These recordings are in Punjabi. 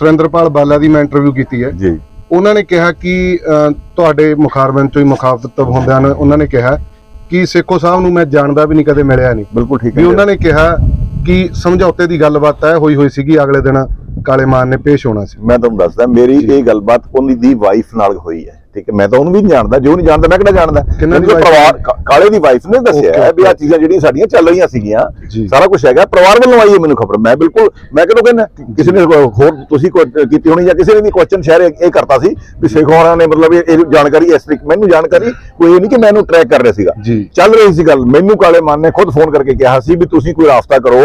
ਸੁਰਿੰਦਰਪਾਲ ਬਾਲਾ ਦੀ ਮੈਂ ਇੰਟਰਵਿਊ ਕੀਤੀ ਹੈ। ਜੀ। ਉਹਨਾਂ ਨੇ ਕਿਹਾ ਕਿ ਤੁਹਾਡੇ ਮੁਖਾਰਬਨ ਚੋਂ ਹੀ ਮੁਖਾਤਬ ਹੁੰਦਿਆਂ ਉਹਨਾਂ ਨੇ ਕਿਹਾ ਕਿ ਸੇਖੋ ਸਾਹਿਬ ਨੂੰ ਮੈਂ ਜਾਣਦਾ ਵੀ ਨਹੀਂ ਕਦੇ ਮਿਲਿਆ ਨਹੀਂ। ਬਿਲਕੁਲ ਠੀਕ ਵੀ ਹੈ। ਉਹਨਾਂ ਨੇ ਕਿਹਾ ਕਿ ਸਮਝੌਤੇ ਦੀ ਗੱਲਬਾਤ ਤੈਅ ਹੋਈ ਹੋਈ ਸੀਗੀ ਅਗਲੇ ਦਿਨ ਕਾਲੇ ਮਾਨ ਨੇ ਪੇਸ਼ ਹੋਣਾ ਸੀ। ਮੈਂ ਤੁਹਾਨੂੰ ਦੱਸਦਾ ਮੇਰੀ ਇਹ ਗੱਲਬਾਤ ਉਹਦੀ ਦੀ ਵਾਈਫ ਨਾਲ ਹੋਈ ਹੈ। ਠੀਕ ਹੈ ਮੈਂ ਤਾਂ ਉਹਨੂੰ ਵੀ ਨਹੀਂ ਜਾਣਦਾ ਜੋ ਨਹੀਂ ਜਾਣਦਾ ਮੈਂ ਕਿਹੜਾ ਜਾਣਦਾ? wife ਪਰਿਵਾਰ ਕਾਲੇ ਦੀ ਵਾਈਫ ਨੇ ਦੱਸਿਆ ਹੈ ਵੀ ਆ. ਚੀਜ਼ਾਂ ਜਿਹੜੀਆਂ ਸਾਡੀਆਂ ਚੱਲ ਰਹੀਆਂ ਸੀਗੀਆਂ ਜੀ। ਸਾਰਾ ਕੁਝ ਹੈਗਾ ਪਰਿਵਾਰ ਵੱਲੋਂ ਆਈ ਹੈ ਮੈਨੂੰ ਖਬਰ। ਮੈਂ ਬਿਲਕੁਲ ਮੈਂ ਕਿਹਨੂੰ ਕਹਿੰਦਾ? ਕਿਸੇ ਨੇ ਹੋਰ ਤੁਸੀਂ ਕੋਈ ਕੀਤੀ ਹੋਣੀ ਜਾਂ ਕਿਸੇ ਨੇ ਵੀ ਕੁਐਸਚਨ ਸ਼ੇਅਰ ਇਹ ਕਰਤਾ ਸੀ ਵੀ ਸ਼ੇਖ ਹੋਰਾਂ ਨੇ ਮਤਲਬ ਇਹ ਜਾਣਕਾਰੀ ਇਸ ਤਰੀਕੇ ਮੈਨੂੰ ਜਾਣਕਾਰੀ ਕੋਈ ਇਹ ਨਹੀਂ ਕਿ ਮੈਨੂੰ ਟਰੈਕ ਕਰ ਰਿਹਾ ਸੀਗਾ। ਜੀ। ਚੱਲ ਰਹੀ ਸੀ ਗੱਲ। ਮੈਨੂੰ ਕਾਲੇ ਮਾਨ ਨੇ ਖੁਦ ਫੋਨ ਕਰਕੇ ਕਿਹਾ ਸੀ ਵੀ ਤੁਸੀਂ ਕੋਈ ਰਾਸਤਾ ਕਰੋ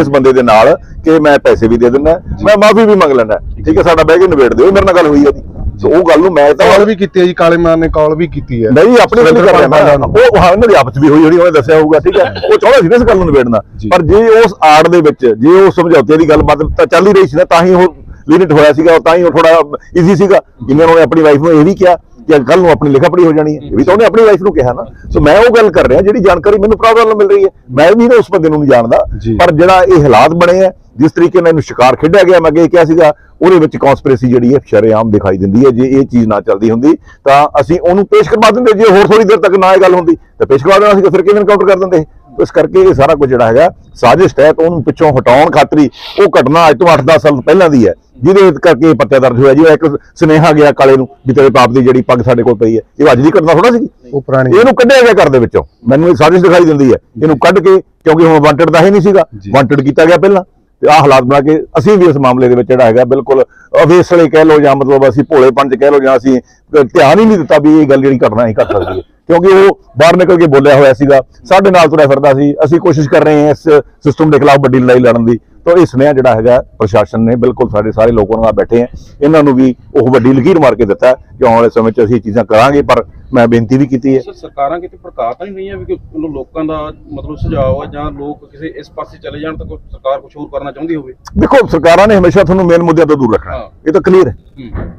ਇਸ ਬੰਦੇ ਦੇ ਨਾਲ ਕਿ ਮੈਂ ਪੈਸੇ ਵੀ ਦੇ ਦਿੰਦਾ ਮੈਂ ਮਾਫੀ ਵੀ ਮੰਗ ਲੈਣਾ ਠੀਕ ਹੈ ਸਾਡਾ ਬਹਿ ਕੇ ਨਿਬੇੜ ਦਿਓ ਮੇਰੇ ਨਾਲ ਗੱਲ ਹੋਈ ਉਹਦੀ ਸੋ ਉਹ ਗੱਲ ਨੂੰ ਮੈਂ ਤਾਂ ਕਾਲ ਵੀ ਕੀਤੀ ਹੈ ਜੀ ਕਾਲੇ ਮਾਨ ਨੇ ਕਾਲ ਵੀ ਕੀਤੀ ਹੈ। ਨਹੀਂ ਆਪਣੀ ਗੱਲ ਕਰ ਰਿਹਾ ਮੈਂ ਉਹ ਹਾਂ ਇਹਨਾਂ ਦੀ ਆਪਸ ਵੀ ਹੋਈ ਹੋਣੀ ਉਹਨੇ ਦੱਸਿਆ ਹੋਊਗਾ ਠੀਕ ਹੈ। ਉਹ ਚਾਹੁੰਦਾ ਸੀ ਨਾ ਇਸ ਗੱਲ ਨੂੰ ਨਿਬੇੜਨਾ। ਪਰ ਜੇ ਉਸ ਆੜ ਦੇ ਵਿੱਚ ਜੇ ਉਹ ਸਮਝੌਤੇ ਦੀ ਗੱਲਬਾਤ ਤਾਂ ਚੱਲ ਹੀ ਰਹੀ ਸੀ ਨਾ ਤਾਂ ਹੀ ਉਹ ਲਿਮਿਟ ਹੋਇਆ ਸੀਗਾ ਤਾਂ ਹੀ ਉਹ ਥੋੜਾ ਈਜ਼ੀ ਸੀਗਾ। ਜਿਵੇਂ ਉਹਨੇ ਆਪਣੀ ਵਾਈਫ ਨੂੰ ਇਹ ਵੀ ਕਿਹਾ ਕਿ ਕੱਲ ਨੂੰ ਆਪਣੀ ਲਿਖਾ ਪੜੀ ਹੋ ਜਾਣੀ ਹੈ। ਇਹ ਵੀ ਤਾਂ ਉਹਨੇ ਆਪਣੀ ਵਾਈਫ ਨੂੰ ਕਿਹਾ ਨਾ। ਸੋ ਮੈਂ ਉਹ ਗੱਲ ਕਰ ਰਿਹਾ ਜਿਹੜੀ ਜਾਣਕਾਰੀ ਮੈਨੂੰ ਵੱਲੋਂ ਮਿਲ ਰਹੀ ਹੈ। ਮੈਂ ਵੀ ਨਾ ਉਸ ਬੰਦੇ ਨੂੰ ਨਹੀਂ ਜਾਣਦਾ। ਪਰ ਜਿਹੜਾ ਇਹ ਹਾਲਾਤ ਬਣੇ ਆ ਜਿਸ ਤਰੀਕੇ ਨਾਲ ਇਹਨੂੰ ਸ਼ਿਕਾਰ ਖੇਡਿਆ ਗਿਆ ਮੈਂ ਅੱਗੇ ਕਿਹਾ ਸੀਗਾ ਉਹਦੇ ਵਿੱਚ ਕਨਸਪੀਰੇਸੀ ਜਿਹੜੀ ਹੈ ਸ਼ਰੇਆਮ ਦਿਖਾਈ ਦਿੰਦੀ ਹੈ ਜੇ ਇਹ ਚੀਜ਼ ਨਾ ਚੱਲਦੀ ਹੁੰਦੀ ਤਾਂ ਅਸੀਂ ਉਹਨੂੰ ਪੇਸ਼ ਕਰਵਾ ਦਿੰਦੇ ਜੇ ਹੋਰ ਥੋੜੀ ਦੇਰ ਤੱਕ ਨਾ ਇਹ ਗੱਲ ਹੁੰਦੀ ਤਾਂ ਪੇਸ਼ ਕਰਵਾ ਦੇਣਾ ਸੀ ਫਿਰ ਕਿਵੇਂ ਕਾਊਂਟਰ ਕਰ ਦਿੰਦੇ? ਇਸ ਕਰਕੇ ਇਹ ਸਾਰਾ ਕੁਝ ਜਿਹੜਾ ਹੈਗਾ ਸਾਜ਼ਿਸ਼ ਤਹਿਤ ਉਹਨੂੰ ਪਿੱਛੋਂ ਹਟਾਉਣ ਖਾਤਰੀ ਉਹ ਘਟਨਾ ਅੱਜ ਤੋਂ 8-10 ਸਾਲ ਪਹਿਲਾਂ ਦੀ ਹੈ ਜਿਹਦੇ ਕਰਕੇ ਪੱਤਿਆ ਦਰਜ ਹੋਇਆ ਜਿਹੜਾ ਇੱਕ ਸੁਨੇਹਾ ਗਿਆ ਕਾਲੇ ਨੂੰ ਵੀ ਤੇਰੇ ਬਾਪ ਦੀ ਜਿਹੜੀ ਪੱਗ ਸਾਡੇ ਕੋਲ ਪਈ ਹੈ ਇਹ ਅੱਜ ਦੀ ਘਟਨਾ ਥੋੜਾ ਸੀ ਉਹ ਪੁਰਾਣੀ ਇਹਨੂੰ ਕੱਢਿਆ ਗਿਆ ਘਰ ਦੇ ਵਿੱਚੋਂ ਮੈਨੂੰ ਇਹ ਸਾਜ਼ਿਸ਼ ਦਿਖਾਈ ਦਿੰਦੀ ਹੈ ਇਹਨੂੰ ਕੱਢ ਕੇ ਕਿਉਂਕਿ ਹੁਣ ਵਾਂਟਡ ਤਾਂ ਹੀ ਨਹੀਂ ਸੀਗਾ ਜੀ। ਵਾਂਟਡ ਕੀਤਾ ਗਿਆ ਪਹਿਲਾਂ। ਤੇ ਆਹ ਹਾਲਾਤ ਬਣਾ ਕੇ ਅਸੀਂ ਵੀ ਇਸ ਮਾਮਲੇ ਦੇ ਵਿੱਚ ਜਿਹੜਾ ਹੈਗਾ ਬਿਲਕੁਲ ਅਵੇਸਲੇ ਕਹਿ ਲਓ ਜਾਂ ਮਤਲਬ ਅਸੀਂ ਭੋਲੇਪਣ ਚ ਕਹਿ ਲਓ ਜਾਂ ਅਸੀਂ ਧਿਆਨ ਹੀ ਨਹੀਂ ਦਿੱਤਾ ਵੀ ਇਹ ਗੱਲ ਜਿਹੜੀ ਘਟਨਾ ਹੀ ਘਟ ਸਕਦੀ ਹੈ। ਕਿਉਂਕਿ ਉਹ ਬਾਹਰ ਨਿਕਲ ਕੇ ਬੋਲਿਆ ਹੋਇਆ ਸੀਗਾ, ਸਾਡੇ ਨਾਲ ਤੁਰਿਆ ਫਿਰਦਾ ਸੀ, ਅਸੀਂ ਕੋਸ਼ਿਸ਼ ਕਰ ਰਹੇ ਹਾਂ ਇਸ ਸਿਸਟਮ ਦੇ ਖਿਲਾਫ ਵੱਡੀ ਲੜਾਈ ਲੜਨ ਦੀ। ਤਾਂ ਇਹ ਸੁਨੇਹਾ ਜਿਹੜਾ ਹੈਗਾ ਪ੍ਰਸ਼ਾਸਨ ਨੇ ਬਿਲਕੁਲ ਸਾਡੇ ਸਾਰੇ ਲੋਕਾਂ ਨਾਲ ਬੈਠੇ ਆ ਇਹਨਾਂ ਨੂੰ ਵੀ ਉਹ ਵੱਡੀ ਲਕੀਰ ਮਾਰ ਕੇ ਦਿੱਤਾ ਕਿ ਆਉਣ ਵਾਲੇ ਸਮੇਂ 'ਚ ਅਸੀਂ ਇਹ ਚੀਜ਼ਾਂ ਕਰਾਂਗੇ, ਪਰ ਮੈਂ ਬੇਨਤੀ ਵੀ ਕੀਤੀ ਹੈ। ਸਰ ਸਰਕਾਰਾਂ ਕਿਤੇ ਪ੍ਰਕਾਰ ਤਾਂ ਨਹੀਂ ਰਹੀਆਂ ਵੀ ਕਿ ਉਹਨੂੰ ਲੋਕਾਂ ਦਾ ਮਤਲਬ ਸੁਝਾਅ ਆ ਜਾਂ ਲੋਕ ਕਿਸੇ ਇਸ ਪਾਸੇ ਚਲੇ ਜਾਣ ਤਾਂ ਕੋਈ ਸਰਕਾਰ ਕੁਝ ਹੋਰ ਕਰਨਾ ਚਾਹੁੰਦੀ ਹੋਵੇ? ਦੇਖੋ ਸਰਕਾਰਾਂ ਨੇ ਹਮੇਸ਼ਾ ਤੁਹਾਨੂੰ ਮੇਨ ਮੁੱਦਿਆਂ ਤੋਂ ਦੂਰ ਰੱਖਣਾ। ਇਹ ਤਾਂ ਕਲੀਅਰ ਹੈ।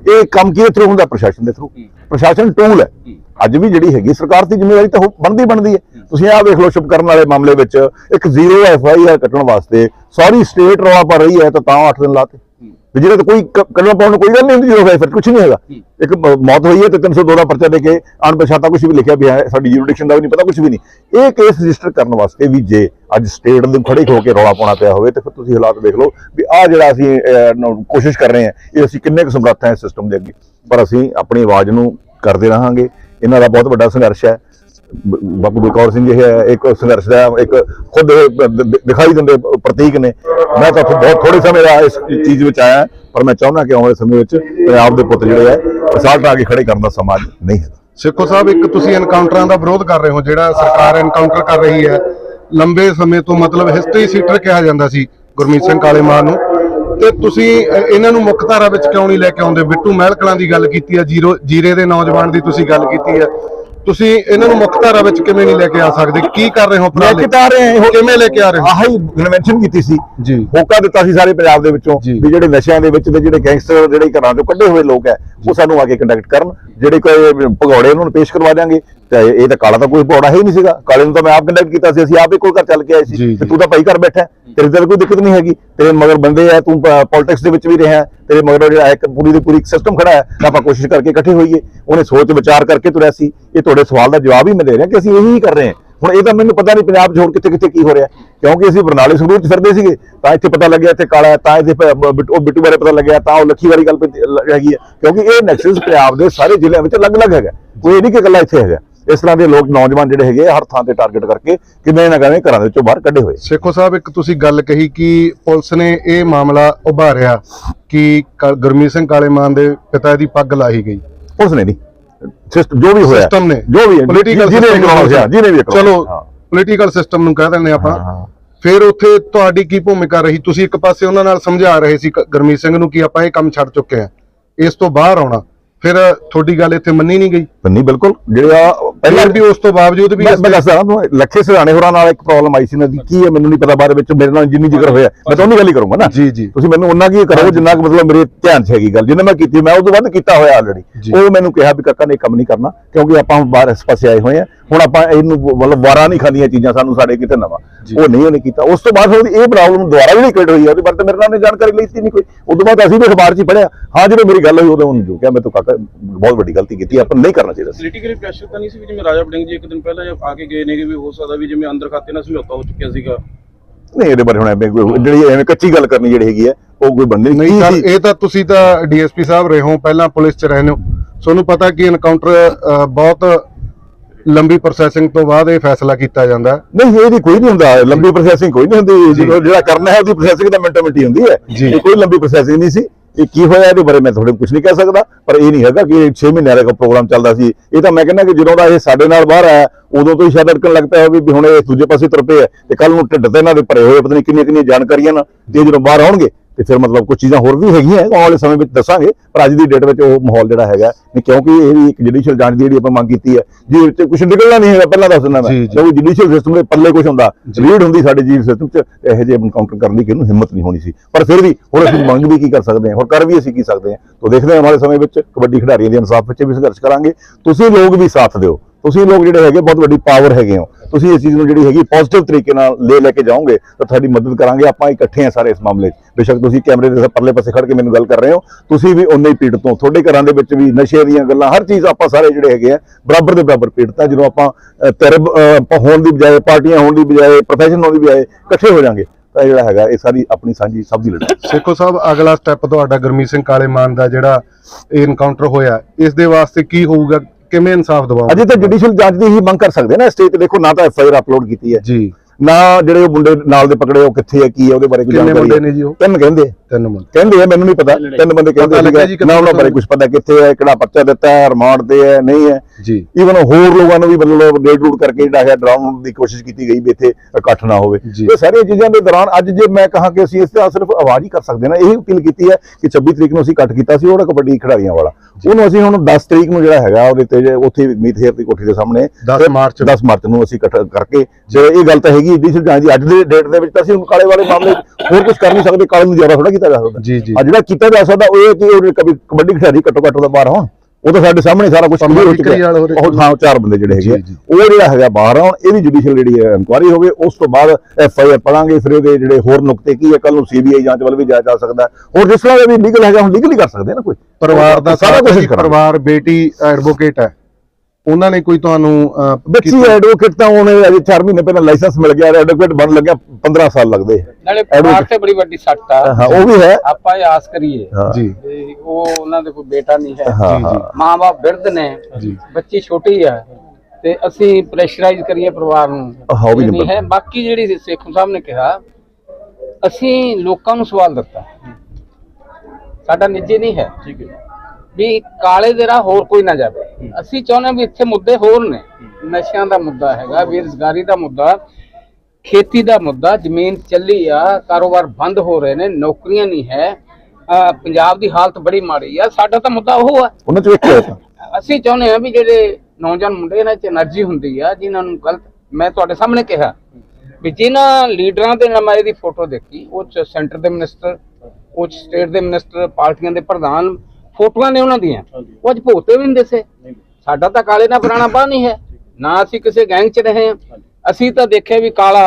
ਇਹ ਕੰਮ ਕਿਹਦੇ ਥਰੂ ਹੁੰਦਾ? ਪ੍ਰਸ਼ਾਸਨ ਦੇ ਥਰੂ। ਪ੍ਰਸ਼ਾਸਨ ਟੂਲ ਹੈ। ਅੱਜ ਵੀ ਜਿਹੜੀ ਹੈਗੀ ਸਰਕਾਰ ਦੀ ਜ਼ਿੰਮੇਵਾਰੀ ਤਾਂ ਬਣਦੀ ਬਣਦੀ ਹੈ। ਤੁਸੀਂ ਆਹ ਵੇਖ ਲਓ ਸ਼ੁਭਕਰਨ ਵਾਲੇ ਮਾਮਲੇ ਵਿੱਚ ਇੱਕ ਜ਼ੀਰੋ ਐਫ ਆਈ ਆਰ ਕੱਟਣ ਵਾਸਤੇ ਸਾਰੀ ਸਟੇਟ ਰੌਲਾ ਪਾ ਰਹੀ ਹੈ ਤਾਂ ਤਾਂ 8 ਦਿਨ ਲਾਤੇ ਵੀ ਜਿਹੜੇ ਤਾਂ ਕੋਈ ਕੱਢਣ ਪਾਉਣ ਨੂੰ ਕੋਈ ਗੱਲ ਨਹੀਂ ਹੁੰਦੀ ਜ਼ੀਰੋ ਐਫ ਕੁਝ ਨਹੀਂ ਹੈਗਾ। ਇੱਕ ਮੌਤ ਹੋਈ ਹੈ ਤੇ 302 ਦਾ ਪਰਚਾ ਦੇ ਕੇ ਅਣਪਛਾਤਾ ਕੁਝ ਵੀ ਲਿਖਿਆ ਵੀ ਹੈ ਸਾਡੀ ਜੁਰਿਡਿਕਸ਼ਨ ਦਾ ਵੀ ਨਹੀਂ ਪਤਾ ਕੁਝ ਵੀ ਨਹੀਂ। ਇਹ ਕੇਸ ਰਜਿਸਟਰ ਕਰਨ ਵਾਸਤੇ ਵੀ ਜੇ ਅੱਜ ਸਟੇਟ ਦੇ ਖੜੇ ਹੋ ਕੇ ਰੌਲਾ ਪਾਉਣਾ ਪਿਆ ਹੋਵੇ ਤੇ ਫਿਰ ਤੁਸੀਂ ਹਾਲਾਤ ਦੇਖ ਲਓ ਵੀ ਆਹ ਜਿਹੜਾ ਅਸੀਂ ਨੂੰ ਕੋਸ਼ਿਸ਼ ਕਰ ਰਹੇ ਹਾਂ ਇਹ ਅਸੀਂ ਕਿੰਨੇ ਕੁ ਸਮਰੱਥ ਹਾਂ ਇਸ ਸਿਸਟਮ ਦੇ ਅੱਗੇ। ਪਰ ਅਸੀਂ ਆਪਣੀ ਆਵਾਜ਼ ਨੂੰ ਕਰਦੇ ਰਹਾਂਗੇ। ਇਹਨਾਂ ਦਾ ਬਹੁਤ ਵੱਡਾ ਸੰਘਰਸ਼ ਹੈ। ਬਾਪੂ ਬਲਕੌਰ ਸਿੰਘ ਜੀ ਹੈ ਇੱਕ ਸੰਘਰਸ਼ ਦਾ ਇੱਕ ਖੁਦ ਦਿਖਾਈ ਦਿੰਦੇ ਪ੍ਰਤੀਕ ਨੇ। ਮੈਂ ਤਾਂ ਬਹੁਤ ਥੋੜੇ ਸਮੇਂ ਦਾ ਇਸ ਚੀਜ਼ ਵਿੱਚ ਆਇਆ, ਪਰ ਮੈਂ ਚਾਹੁੰਦਾ ਕਿ ਆਉਣ ਵਾਲੇ ਸਮੇਂ ਵਿੱਚ ਪੰਜਾਬ ਦੇ ਪੁੱਤ ਜਿਹੜੇ ਹੈ ਸਾਲਟ ਆ ਕੇ ਖੜੇ ਕਰਨ ਦਾ ਸਮਾਜ ਨਹੀਂ ਹੈ। ਸਿੱਖੋ ਸਾਹਿਬ, ਇੱਕ ਤੁਸੀਂ ਐਨਕਾਊਂਟਰਾਂ ਦਾ ਵਿਰੋਧ ਕਰ ਰਹੇ ਹੋ, ਜਿਹੜਾ ਸਰਕਾਰ ਐਨਕਾਊਂਟਰ ਕਰ ਰਹੀ ਹੈ। ਲੰਬੇ ਸਮੇਂ ਤੋਂ ਮਤਲਬ ਹਿਸਟਰੀ ਸੀਟਰ ਕਿਹਾ ਜਾਂਦਾ ਸੀ, ਗੁਰਮੀਤ ਸਿੰਘ ਕਾਲੇਮਾਨ ਨੂੰ। ਤੇ ਤੁਸੀਂ ਇਹਨਾਂ ਨੂੰ ਮੁੱਖ ਧਾਰਾ ਵਿੱਚ ਕਿਉਂ ਨਹੀਂ ਲੈ ਕੇ ਆਉਂਦੇ? ਬਿੱਟੂ ਮਹਿਲਕਲਾਂ ਦੀ ਗੱਲ ਕੀਤੀ ਹੈ, ਜੀਰੋ, ਜੀਰੇ ਦੇ ਨੌਜਵਾਨ ਦੀ ਤੁਸੀਂ ਗੱਲ ਕੀਤੀ ਹੈ। ਤੁਸੀਂ ਇਹਨਾਂ ਨੂੰ ਮੁੱਖ ਧਾਰਾ ਵਿੱਚ ਕਿਵੇਂ ਨਹੀਂ ਲੈ ਕੇ ਆ ਸਕਦੇ? ਕੀ ਕਰ ਰਹੇ ਹੋ ਲੈ? ਕੇ ਤਾਂ ਆ ਰਹੇ ਹਾਂ ਕਿਵੇਂ ਲੈ ਕੇ ਆ ਰਹੇ ਹੋ? ਆਹੀ ਕਨਵੈਨਸ਼ਨ ਕੀਤੀ ਸੀ। ਜੀ। ਹੋਕਾ ਦਿੱਤਾ ਸੀ ਸਾਰੇ ਪੰਜਾਬ ਦੇ ਵਿੱਚੋਂ। ਵੀ ਜਿਹੜੇ ਨਸ਼ਿਆਂ ਦੇ ਵਿੱਚ ਤੇ ਜਿਹੜੇ ਗੈਂਗਸਟਰ ਜਿਹੜੇ ਘਰਾਂ ਚੋਂ ਕੱਢੇ ਹੋਏ ਲੋਕ ਹੈ ਉਹ ਸਾਨੂੰ ਆ ਕੇ ਕੰਟੈਕਟ ਕਰਨ। ਜਿਹੜੇ ਕੋਈ ਭਗੌੜੇ ਉਹਨਾਂ ਨੂੰ ਪੇਸ਼ ਕਰਵਾ ਦਿਆਂਗੇ। ਤੇ ਇਹ ਤਾਂ ਕਾਲਾ ਤਾਂ ਕੋਈ ਭਗੌੜਾ ਹੈ ਹੀ ਨਹੀਂ ਸੀਗਾ। ਕਾਲੇ ਨੂੰ ਤਾਂ ਮੈਂ ਆਪ ਕੰਟੈਕਟ ਕੀਤਾ ਸੀ ਅਸੀਂ ਆਪ ਹੀ ਕੋਲ ਘਰ ਚੱਲ ਕੇ ਆਏ ਸੀ। ਤੇ ਤੂੰ ਤਾਂ ਭਾਈ ਘਰ ਬੈਠਾ ਤੇਰੇ ਤੇ ਤਾਂ ਕੋਈ ਦਿੱਕਤ ਨਹੀਂ ਹੈਗੀ। ਤੇਰੇ ਮਗਰ ਬੰਦੇ ਆ, ਤੂੰ ਪੋਲਿਟਿਕਸ ਦੇ ਵਿੱਚ ਵੀ ਰਿਹਾ, ਤੇਰੇ ਮਗਰ ਜਿਹੜਾ ਇੱਕ ਪੂਰੀ ਦੀ ਪੂਰੀ ਸਿਸਟਮ ਖੜਾ ਹੈ, ਤਾਂ ਆਪਾਂ ਕੋਸ਼ਿਸ਼ ਕਰਕੇ ਇਕੱਠੇ ਹੋਈਏ। ਉਹਨੇ ਸੋਚ ਵਿਚਾਰ ਕਰਕੇ ਤੁਰਿਆ ਸੀ। ਇਹ ਤੁਹਾਡੇ ਸਵਾਲ ਦਾ ਜਵਾਬ ਹੀ ਮੈਂ ਦੇ ਰਿਹਾ ਕਿ ਅਸੀਂ ਇਹੀ ਕਰ ਰਹੇ ਹਾਂ। ਹੁਣ ਇਹ ਤਾਂ ਮੈਨੂੰ ਪਤਾ ਨਹੀਂ ਪੰਜਾਬ 'ਚ ਹੋਰ ਕਿੱਥੇ ਕਿੱਥੇ ਕੀ ਹੋ ਰਿਹਾ। ਕਿਉਂਕਿ ਅਸੀਂ ਬਰਨਾਲੇ ਸੰਗਰੂਰ 'ਚ ਫਿਰਦੇ ਸੀਗੇ, ਤਾਂ ਇੱਥੇ ਪਤਾ ਲੱਗਿਆ ਇੱਥੇ ਕਾਲਾ ਹੈ, ਤਾਂ ਇੱਥੇ ਉਹ ਬਿੱਟੂ ਬਾਰੇ ਪਤਾ ਲੱਗਿਆ, ਤਾਂ ਉਹ ਲੱਖੀ ਵਾਲੀ ਗੱਲ ਹੈਗੀ ਹੈ। ਕਿਉਂਕਿ ਇਹ ਨੈਕਸਸ ਪੰਜਾਬ ਦੇ ਸਾਰੇ ਜ਼ਿਲ੍ਹਿਆਂ ਵਿੱਚ ਅਲੱਗ-ਅਲੱਗ ਹੈਗਾ। ਕੋਈ ਇਹ ਨਹੀਂ ਕਿ ਇਕੱਲਾ ਇੱਥੇ ਹੈਗਾ। ਇਸ ਤਰ੍ਹਾਂ ਦੇ ਲੋਕ ਨੌਜਵਾਨ ਜਿਹੜੇ ਹੈਗੇ ਆ, ਹਰ ਥਾਂ ਤੇ ਟਾਰਗੇਟ ਕਰਕੇ ਕਿਵੇਂ ਨਾ ਕਿਵੇਂ ਘਰਾਂ ਦੇ ਵਿੱਚੋਂ ਬਾਹਰ ਕੱਢੇ ਹੋਏ ਸੇਖੋ ਸਾਹਿਬ ਇੱਕ ਤੁਸੀਂ ਗੱਲ ਕਹੀ ਕਿ ਪੁਲਿਸ ਨੇ ਇਹ ਮਾਮਲਾ ਉਭਾਰਿਆ ਕਿ ਗੁਰਮੀਤ ਸਿੰਘ ਕਾਲੇਮਾਨ ਦੇ ਪਿਤਾ ਦੀ ਪੱਗ ਲਾਹੀ ਗਈ। ਪੁਲਿਸ ਨੇ ਨਹੀਂ ਸਿਸਟਮ ਜੋ ਵੀ ਹੋਇਆ। ਸਿਸਟਮ ਨੇ। ਜੋ ਵੀ ਪੋਲੀਟੀਕਲ ਜਿਹਨੇ ਵੀ ਕਰਾਉਣਾ ਸੀ, ਜਿਹਨੇ ਵੀ। ਚਲੋ। ਪੋਲੀਟੀਕਲ ਸਿਸਟਮ ਨੂੰ ਕਹਿ ਦਿੰਦੇ ਆਪਾਂ। ਫਿਰ ਉੱਥੇ ਤੁਹਾਡੀ ਕੀ ਭੂਮਿਕਾ ਰਹੀ? ਤੁਸੀਂ ਇੱਕ ਪਾਸੇ ਉਹਨਾਂ ਨਾਲ ਸਮਝਾ ਰਹੇ ਸੀ ਗੁਰਮੀਤ ਸਿੰਘ ਨੂੰ ਕਿ ਆਪਾਂ ਇਹ ਕੰਮ ਛੱਡ ਚੁੱਕੇ ਹਾਂ। ਇਸ ਤੋਂ ਬਾਹਰ ਆਉਣਾ। ਫਿਰ ਤੁਹਾਡੀ ਗੱਲ ਇੱਥੇ ਮੰਨੀ ਨਹੀਂ ਗਈ? ਨਹੀਂ ਬਿਲਕੁਲ। ਜਿਹੜਾ ਪਹਿਲਾਂ ਵੀ ਉਸ ਤੋਂ ਬਾਵਜੂਦ ਵੀ ਮੈਂ ਦੱਸਦਾ ਤੁਹਾਨੂੰ ਲੱਖੇ ਸਿਰਾਣੇ ਹੋਰਾਂ ਨਾਲ ਇੱਕ ਪ੍ਰੋਬਲਮ ਆਈ ਸੀ ਨਾ ਦੀ ਕੀ ਹੈ ਮੈਨੂੰ ਨਹੀਂ ਪਤਾ ਬਾਰੇ ਵਿੱਚ ਮੇਰੇ ਨਾਲ ਜਿੰਨੀ ਜ਼ਿਕਰ ਹੋਇਆ। ਮੈਂ ਤਾਂ ਉਹਨੀ ਗੱਲ ਹੀ ਕਰੂੰਗਾ ਨਾ। ਜੀ ਜੀ। ਤੁਸੀਂ ਮੈਨੂੰ ਉਹਨਾਂ ਕੀ ਕਰੋ ਜਿੰਨਾ ਕੁ ਮਤਲਬ ਮੇਰੇ ਧਿਆਨ 'ਚ ਹੈਗੀ ਗੱਲ। ਜਿੰਨਾ ਮੈਂ ਕੀਤੀ ਮੈਂ ਉਹ ਤੋਂ ਵੱਧ ਕੀਤਾ ਹੋਇਆ। ਆਲਰੇਡੀ ਉਹ ਮੈਨੂੰ ਕਿਹਾ ਵੀ ਕਾਕਾ ਨੇ ਕੰਮ ਨਹੀਂ ਕਰਨਾ ਕਿਉਂਕਿ ਆਪਾਂ ਬਾਹਰ ਇਸ ਪਾਸੇ ਆਏ ਹੋਏ ਆ। ਹੁਣ ਆਪਾਂ ਇਹਨੂੰ ਮਤਲਬ ਵਾਰਾ ਨਹੀਂ ਖਾਂਦੀਆਂ ਚੀਜ਼ਾਂ ਸਾਨੂੰ ਸਾਡੇ ਕਿਤੇ ਨਵਾਂ। ਜੀ। ਉਹ ਨਹੀਂ ਉਹਨੇ ਕੀਤਾ। ਉਸ ਤੋਂ ਬਾਅਦ ਉਹਦੀ ਇਹ ਪ੍ਰੋਬਲਮ ਦੁਬਾਰਾ ਜਿਹੜੀ ਕ੍ਰੀਏਟ ਹੋਈ ਹੈ ਉਹਦੇ ਬਾਰੇ ਤਾਂ ਮੇਰੇ ਨਾਲ ਨੇ ਜਾਣਕਾਰੀ ਲਈ ਸੀ ਨਹੀਂ ਕੋਈ। ਉਦੋਂ ਬਾਅਦ ਅਸੀਂ ਵੀ ਅਖਬਾਰ 'ਚ ਹੀ ਪੜਿਆ ਹਾਂ ਜਦੋਂ ਮੇਰੀ ਗੱਲ ਹੋਈ ਉਦੋਂ ਉਹਨੂੰ ਜੋ ਕਿਹਾ ਮੈਂ ਤਾਂ ਕਾਕਾ ਬਹੁਤ ਵੱਡੀ ਗਲਤੀ ਕੀਤੀ ਆਪਾਂ ਨੂੰ ਨਹੀਂ ਕਰਨਾ ਚਾਹੀਦਾ ਸੀ। ਪੋਲੀਟੀਕਲੀ ਪ੍ਰੈਸ਼ਰ ਤਾਂ ਨਹੀਂ ਸੀ ਵੀ ਜਿਵੇਂ ਰਾਜਾ ਵੜਿੰਗ ਜੀ ਇੱਕ ਦਿਨ ਪਹਿਲਾਂ ਜਦ ਆ ਕੇ ਗਏ ਨੇ ਕਿ ਵੀ ਹੋ ਸਕਦਾ ਵੀ ਜਿਵੇਂ ਅੰਦਰ ਖਾਤੇ ਨਾਲ ਸਮਝੌਤਾ ਹੋ ਚੁੱਕਿਆ ਸੀਗਾ। ਨਹੀਂ ਇਹਦੇ ਬਾਰੇ ਹੁਣ ਐਵੇਂ ਕੋਈ ਜਿਹੜੀ ਐਵੇਂ ਕੱਚੀ ਗੱਲ ਕਰਨੀ ਜਿਹੜੀ ਹੈਗੀ ਹੈ ਉਹ ਕੋਈ ਬਣਨੀ ਨਹੀਂ ਸਰ ਸੀ। ਇਹ ਤਾਂ ਤੁਸੀਂ ਤਾਂ ਡੀਐਸਪੀ ਸਾਹਿਬ ਰਹੇ ਹੋ ਪਹਿਲਾਂ ਪੁਲਿਸ 'ਚ ਰਹੇ ਹੋ। ਤੁਹਾਨੂੰ ਪਤਾ ਕਿ ਐਨਕਾਊਂਟਰ ਬਹੁਤ ਲੰਬੀ ਪ੍ਰੋਸੈਸਿੰਗ ਤੋਂ ਬਾਅਦ ਇਹ ਫੈਸਲਾ ਕੀਤਾ ਜਾਂਦਾ ਨਹੀਂ ਇਹਦੀ ਕੋਈ ਨਹੀਂ ਹੁੰਦਾ। ਲੰਬੀ ਪ੍ਰੋਸੈਸਿੰਗ ਕੋਈ ਨਹੀਂ ਹੁੰਦੀ। ਜਿਹੜਾ ਕਰਨਾ ਹੈ ਉਹਦੀ ਪ੍ਰੋਸੈਸਿੰਗ ਤਾਂ ਮਿੰਟੋ ਮਿੰਟੀ ਹੁੰਦੀ ਹੈ। ਇਹ ਕੋਈ ਲੰਬੀ ਪ੍ਰੋਸੈਸਿੰਗ ਨਹੀਂ ਸੀ। ਇਹ ਕੀ ਹੋਇਆ ਇਹਦੇ ਬਾਰੇ ਮੈਂ ਤੁਹਾਡੇ ਕੁਝ ਨਹੀਂ ਕਹਿ ਸਕਦਾ। ਪਰ ਇਹ ਨਹੀਂ ਹੈਗਾ ਕਿ 6 ਮਹੀਨਿਆਂ ਦਾ ਪ੍ਰੋਗਰਾਮ ਚੱਲਦਾ ਸੀ। ਇਹ ਤਾਂ ਮੈਂ ਕਹਿੰਦਾ ਕਿ ਜਦੋਂ ਦਾ ਇਹ ਸਾਡੇ ਨਾਲ ਬਾਹਰ ਆਇਆ ਉਦੋਂ ਤੋਂ ਹੀ ਸ਼ਾਇਦ ਅੜਕਣ ਲੱਗਦਾ ਹੈ ਵੀ ਹੁਣ ਇਹ ਦੂਜੇ ਪਾਸੇ ਤੁਰ ਪਏ ਹੈ ਤੇ ਕੱਲ ਨੂੰ ਢਿੱਡ ਤੇ ਇਹਨਾਂ ਦੇ ਭਰੇ ਹੋਏ ਪਤਾ ਨਹੀਂ ਕਿੰਨੀਆਂ ਕਿੰਨੀਆਂ ਜਾਣਕਾਰੀਆਂ ਨਾ ਤੇ ਜਦੋਂ ਬਾਹਰ ਆਉਣਗੇ ਤੇ ਫਿਰ ਮਤਲਬ ਕੁਝ ਚੀਜ਼ਾਂ ਹੋਰ ਵੀ ਹੈਗੀਆਂ ਆਉਣ ਵਾਲੇ ਸਮੇਂ ਵਿੱਚ ਦੱਸਾਂਗੇ ਪਰ ਅੱਜ ਦੀ ਡੇਟ ਵਿੱਚ ਉਹ ਮਾਹੌਲ ਜਿਹੜਾ ਹੈਗਾ ਨਹੀਂ ਕਿਉਂਕਿ ਇਹ ਵੀ ਇੱਕ ਜੁਡੀਸ਼ੀਅਲ ਜਾਂਚ ਦੀ ਜਿਹੜੀ ਆਪਾਂ ਮੰਗ ਕੀਤੀ ਹੈ ਜੀ ਵਿੱਚ ਕੁਝ ਨਿਕਲਣਾ ਨਹੀਂ ਹੈਗਾ ਪਹਿਲਾਂ ਦੱਸ ਦਿੰਦਾ ਮੈਂ। ਕਿਉਂਕਿ ਜੁਡੀਸ਼ੀਅਲ ਸਿਸਟਮ ਦੇ ਪੱਲੇ ਕੁਝ ਹੁੰਦਾ। ਰੀਡ ਹੁੰਦੀ ਸਾਡੇ ਜੀਵ ਸਿਸਟਮ 'ਚ ਇਹੋ ਜਿਹੇ ਐਨਕਾਊਂਟਰ ਕਰਨ ਦੀ ਕਿਹਨੂੰ ਹਿੰਮਤ ਨਹੀਂ ਹੋਣੀ ਸੀ। ਪਰ ਫਿਰ ਵੀ ਹੁਣ ਅਸੀਂ ਮੰਗ ਵੀ ਕੀ ਕਰ ਸਕਦੇ ਹਾਂ ਹੁਣ ਕਰ ਵੀ ਅਸੀਂ ਕੀ ਸਕਦੇ ਹਾਂ। ਤੋਂ ਦੇਖਦੇ ਹਾਂ ਵਾਲੇ ਸਮੇਂ ਵਿੱਚ ਕਬੱਡੀ ਖਿਡਾਰੀਆਂ ਦੇ ਇਨਸਾਫ ਵਿੱਚ ਵੀ ਸੰਘਰਸ਼ ਕਰਾਂਗੇ। ਤੁਸੀਂ ਲੋਕ ਵੀ ਸਾਥ ਦਿਓ। ਤੁਸੀਂ ਲੋਕ ਜਿਹੜੇ ਹੈਗੇ ਬਹੁਤ ਵੱਡੀ ਪਾਵਰ ਹੈਗੇ ਹੋ। ਤੁਸੀਂ ਇਸ ਚੀਜ਼ ਨੂੰ ਜਿਹੜੀ ਹੈਗੀ ਪੋਜ਼ਿਟਿਵ ਤਰੀਕੇ ਨਾਲ ਲੈ ਲੈ ਕੇ ਜਾਓਗੇ ਤਾਂ ਤੁਹਾਡੀ ਮਦਦ ਕਰਾਂਗੇ। ਆਪਾਂ ਇਕੱਠੇ ਹਾਂ ਸਾਰੇ ਇਸ ਮਾਮਲੇ 'ਚ। ਬੇਸ਼ੱਕ ਤੁਸੀਂ ਕੈਮਰੇ ਦੇ ਪਰਲੇ ਪਾਸੇ ਖੜ ਕੇ ਮੈਨੂੰ ਗੱਲ ਕਰ ਰਹੇ ਹੋ। ਤੁਸੀਂ ਵੀ ਉਨੇ ਹੀ ਪੀੜਤ ਹੋ। ਤੁਹਾਡੇ ਘਰਾਂ ਦੇ ਵਿੱਚ ਵੀ ਨਸ਼ੇ ਦੀਆਂ ਗੱਲਾਂ ਹਰ ਚੀਜ਼ ਆਪਾਂ ਸਾਰੇ ਜਿਹੜੇ ਹੈਗੇ ਆ ਬਰਾਬਰ ਦੇ ਬਰਾਬਰ ਪੀੜਤ ਆ। ਜਦੋਂ ਆਪਾਂ ਆਪਾਂ ਹੋਣ ਦੀ ਬਜਾਏ ਪਾਰਟੀਆਂ ਹੋਣ ਦੀ ਬਜਾਏ ਪ੍ਰੋਫੈਸ਼ਨ ਹੋਣ ਦੀ ਬਜਾਏ ਇਕੱਠੇ ਹੋ ਜਾਾਂਗੇ ਤਾਂ ਜਿਹੜਾ ਹੈਗਾ ਇਹ ਸਾਰੀ ਆਪਣੀ ਸਾਂਝੀ ਸਭ ਦੀ ਲੜਾਈ। ਸੇਖੋ ਸਾਹਿਬ ਅਗਲਾ ਸਟੈਪ ਤੁਹਾਡਾ ਗੁਰਮੀਤ ਸਿੰਘ ਕਾਲੇਮਾਨ ਦਾ ਜਿਹੜਾ ਇਹ ਐਨਕਾਊਂਟਰ ਹੋਇਆ ਇਸ ਦੇ ਵਾਸਤੇ ਕੀ ਹੋਊਗਾ ਕਿਵੇਂ ਇਨਸਾਫ ਦਿਵਾਓਗੇ? ਅਜੇ ਤਾਂ ਜੁਡੀਸ਼ੀਅਲ ਜਾਂਚ ਦੀ ਹੀ ਮੰਗ ਕਰ ਸਕਦੇ ਨਾ ਸਟੇਜ ਤੇ ਦੇਖੋ ਨਾ ਤਾਂ ਐਫ ਆਈ ਆਰ ਅਪਲੋਡ ਕੀਤੀ ਹੈ। ਜੀ। ਨਾ ਜਿਹੜੇ ਉਹ ਮੁੰਡੇ ਨਾਲ ਦੇ ਪਕੜੇ ਉਹ ਕਿੱਥੇ ਹੈ ਕੀ ਹੈ ਉਹਦੇ ਬਾਰੇ ਕੋਈ ਕਿੰਨੇ ਮੁੰਡੇ ਨੇ ਜੀ ਉਹ? ਤਿੰਨ ਕਹਿੰਦੇ ਆ। ਤਿੰਨ ਮੁੰਡੇ। ਕਹਿੰਦੇ ਆ ਮੈਨੂੰ ਨਹੀਂ ਪਤਾ। ਤਿੰਨ ਬੰਦੇ ਕਹਿੰਦੇ ਕਿੱਥੇ ਨਾ ਉਹਨਾਂ ਬਾਰੇ ਕੁਝ ਪਤਾ ਕਿੱਥੇ ਹੈ ਕਿਹੜਾ ਪਰਚਾ ਦਿੱਤਾ ਹੈ ਰਿਮਾਂਡ ਤੇ ਹੈ ਨਹੀਂ ਹੈ। ਜੀ। ਈਵਨ ਹੋਰ ਲੋਕਾਂ ਨੂੰ ਵੀ ਮਤਲਬ ਡੇਟ ਰੂਟ ਕਰਕੇ ਜਿਹੜਾ ਹੈ ਡਰਾਉਣ ਦੀ ਕੋਸ਼ਿਸ਼ ਕੀਤੀ ਗਈ ਵੀ ਇੱਥੇ ਇਕੱਠ ਨਾ ਹੋਵੇ। ਇਹ ਸਾਰੀਆਂ ਚੀਜ਼ਾਂ ਦੇ ਦੌਰਾਨ ਅੱਜ ਜੇ ਮੈਂ ਕਹਾਂ ਕਿ ਅਸੀਂ ਇਸ ਤੇ ਸਿਰਫ ਆਵਾਜ਼ ਹੀ ਕਰ ਸਕਦੇ ਨਾ ਇਹ ਅਪੀਲ ਕੀਤੀ ਹੈ ਕਿ 26 ਤਰੀਕ ਨੂੰ ਅਸੀਂ ਇਕੱਠ ਕੀਤਾ ਸੀ ਉਹਦਾ ਕਬੱਡੀ ਖਿਡਾਰੀਆਂ ਵਾਲਾ। ਉਹਨੂੰ ਅਸੀਂ ਹੁਣ 10 ਤਰੀਕ ਨੂੰ ਜਿਹੜਾ ਹੈਗਾ ਉਹਦੇ ਤੇ ਜੇ ਉੱਥੇ ਮੀਤ ਹੇਰ ਦੀ ਕੋਠੀ ਦੇ ਸਾਹਮਣੇ 10 ਮਾਰਚ 10 ਮਾਰਚ ਨੂੰ ਅਸੀਂ ਇਕੱਠ ਕਰਕੇ ਜੇ ਇਹ ਗੱਲ ਤਾਂ ਹੈਗੀ ਡੀ ਜਾਂਚ ਦੀ ਅੱਜ ਦੇ ਡੇਟ ਦੇ ਵਿੱਚ ਤਾਂ ਅਸੀਂ ਹੁਣ ਕਾਲੇ ਵਾਲੇ ਮਾਮਲੇ ਹੋਰ ਕੁਝ ਕਰ ਨਹੀਂ ਸਕਦੇ ਕਾਲੇ ਨੂੰ ਜ਼ਿਆਦਾ ਥੋੜਾ ਕੀਤਾ ਜਾ ਸਕਦਾ। ਜੀ, ਜੀ। ਆ ਜਿਹੜਾ ਕੀਤਾ ਜਾ ਸਕਦਾ ਉਹ ਇਹ ਕਿ ਉਹ ਕਬੱਡੀ ਕਬੱਡੀ ਖਿਡਾਰੀ ਘੱਟੋ ਘੱਟ ਉਹਦਾ ਬਾਹਰ ਹੋਣ। ਉਹ ਤਾਂ ਸਾਡੇ ਸਾਹਮਣੇ ਸਾਰਾ ਕੁਝ ਠੀਕਰੀ ਵਾਲੇ ਹੋਰ- ਬਹੁਤ ਹਾਂ ਚਾਰ ਬੰਦੇ ਜਿਹੜੇ ਹੈਗੇ। ਉਹ ਜਿਹੜਾ ਹੈਗਾ ਬਾਹਰ ਆਉਣ ਇਹਦੀ ਜੁਡੀਸ਼ੀਅਲ ਜਿਹੜੀ ਹੈ ਇਨਕੁਆਰੀ ਹੋਵੇ ਉਸ ਤੋਂ ਬਾਅਦ ਐਫ ਆਈ ਆਰ ਪੜਾਂਗੇ ਫਿਰ ਇਹਦੇ ਜਿਹੜੇ ਹੋਰ ਨੁਕਤੇ ਕੀ ਹੈ ਕੱਲ ਨੂੰ ਸੀਬੀਆਈ ਜਾਂਚ ਵੱਲ ਵੀ ਜਾਇਆ ਜਾ ਸਕਦਾ। ਹੈ। ਹੋਰ ਜਿਸ ਤਰ੍ਹਾਂ ਦਾ ਵੀ ਲੀਗਲ ਹੈਗਾ ਹੁਣ ਲੀਗਲੀ ਕਰ ਸਕਦੇ ਨਾ ਕੋਈ। ਪਰਿਵਾਰ ਦਾ ਸਾਰਾ ਕੁਝ ਪਰਿਵਾਰ ਬੇਟੀ ਐਡਵੋਕੇਟ ਹੈ। ਉਹਨਾਂ ਨੇ ਕੋਈ ਤੁਹਾਨੂੰ ਬੱਚੀ ਐਡਵੋਕੇਟ ਤਾਂ ਉਹਨੇ ਅਜੇ 4 ਮਹੀਨੇ ਪਹਿਲਾਂ ਲਾਇਸੈਂਸ ਮਿਲ ਗਿਆ ਐਡਵੋਕੇਟ ਬਣ ਲੱਗਿਆ 15 ਸਾਲ ਲੱਗਦੇ ਨਾਲੇ ਪਰਿਵਾਰ ਤੇ ਬੜੀ ਵੱਡੀ ਸੱਟ ਆ। ਹਾਂ ਉਹ ਵੀ ਹੈ। ਆਪਾਂ ਇਹ ਆਸ ਕਰੀਏ ਹਾਂ। ਜੀ। ਵੀ ਉਹ ਉਹਨਾਂ ਦੇ ਕੋਈ ਬੇਟਾ ਨਹੀਂ ਹੈ। ਹਾਂ ਜੀ, ਹਾਂ। ਜੀ। ਮਾਂ-ਬਾਪ ਬਿਰਧ ਨੇ ਜੀ। ਬੱਚੀ ਛੋਟੀ ਆ ਤੇ ਅਸੀਂ ਪ੍ਰੈਸ਼ਰਾਈਜ਼ ਕਰੀਏ ਪਰਿਵਾਰ ਨੂੰ। ਨਹੀਂ ਹੈ ਬਾਕੀ ਜਿਹੜੀ ਸੇਖੂ ਸਾਹਿਬ ਨੇ ਕਿਹਾ ਅਸੀਂ ਲੋਕਾਂ ਨੂੰ ਸਵਾਲ ਦਿੱਤਾ। ਸਾਡਾ ਨਿੱਜੀ ਨਹੀਂ ਹੈ। ਠੀਕ ਹੈ ਵੀ ਕਾਲੇ ਦੇ ਰਾਹ ਹੋਰ ਕੋਈ ਨਾ ਜਾਵੇ। ਅਸੀਂ ਚਾਹੁੰਦੇ ਵੀ ਇੱਥੇ ਮੁੱਦੇ ਹੋਰ ਨੇ। ਨਸ਼ਿਆਂ ਦਾ ਮੁੱਦਾ ਹੈਗਾ ਬੇਰੁਜ਼ਗਾਰੀ ਦਾ ਮੁੱਦਾ ਖੇਤੀ ਦਾ ਮੁੱਦਾ ਜ਼ਮੀਨ ਚੱਲੀ ਆ ਕਾਰੋਬਾਰ ਬੰਦ ਹੋ ਰਹੇ ਨੇ ਨੌਕਰੀਆਂ ਨਹੀਂ ਹੈ। ਪੰਜਾਬ ਦੀ ਹਾਲਤ ਬੜੀ ਮਾੜੀ ਆ ਸਾਡਾ ਤਾਂ ਮੁੱਦਾ ਉਹ ਆ। ਉਹਨਾਂ ਚ ਵੇਖਿਆ ਅਸੀਂ ਚਾਹੁੰਦੇ ਆ ਵੀ ਜਿਹੜੇ ਨੌਜਵਾਨ ਮੁੰਡੇ ਇਹਨਾਂ ਚ એનર્ਜੀ ਹੁੰਦੀ ਆ ਜਿਨ੍ਹਾਂ ਨੂੰ ਗਲਤ ਮੈਂ ਤੁਹਾਡੇ ਸਾਹਮਣੇ ਕਿਹਾ ਵੀ ਜਿਨ੍ਹਾਂ ਲੀਡਰਾਂ ਦੇ ਨਾਲ ਮੈਂ ਇਹਦੀ ਫੋਟੋ ਦੇਖੀ ਉਹ ਸੈਂਟਰ ਦੇ ਮਿਨਿਸਟਰ ਉਹ ਸਟੇਟ ਦੇ ਮਿਨਿਸਟਰ ਪਾਰਟੀਆਂ ਦੇ ਪ੍ਰਧਾਨ ਫੋਟੋਆਂ ਨੇ ਉਹਨਾਂ ਦੀਆਂ। ਉਹ ਅੱਜ ਭੋਗਤੇ ਵੀ ਨਹੀਂ ਦਿਸੇ ਸਾਡਾ ਤਾਂ ਕਾਲੇ ਨਾਲ ਪੁਰਾਣਾ ਬਾਹ ਨਹੀਂ ਹੈ। ਨਾ ਅਸੀਂ ਕਿਸੇ ਗੈਂਗ 'ਚ ਰਹੇ ਹਾਂ। ਅਸੀਂ ਤਾਂ ਦੇਖਿਆ ਵੀ ਕਾਲਾ